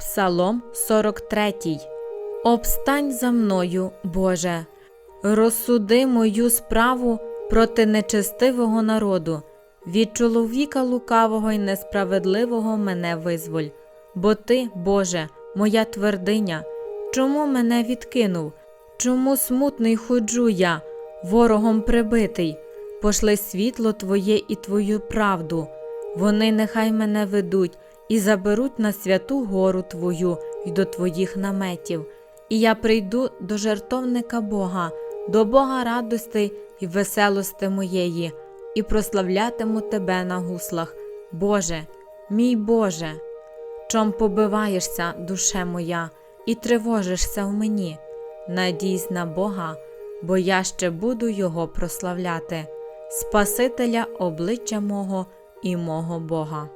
Псалом 43. Обстань за мною, Боже, розсуди мою справу проти нечестивого народу, від чоловіка лукавого й несправедливого мене визволь. Бо ти, Боже, моя твердиня, чому мене відкинув? Чому смутний ходжу я, ворогом прибитий? Пошли світло Твоє і Твою правду. Вони нехай мене ведуть і заберуть на святу гору Твою й до Твоїх наметів. І я прийду до жертовника Бога, до Бога радости і веселости моєї, і прославлятиму Тебе на гуслах. Боже, мій Боже, чом побиваєшся, душе моя, і тривожишся в мені. Надійсь на Бога, бо я ще буду Його прославляти, Спасителя обличчя мого і мого Бога.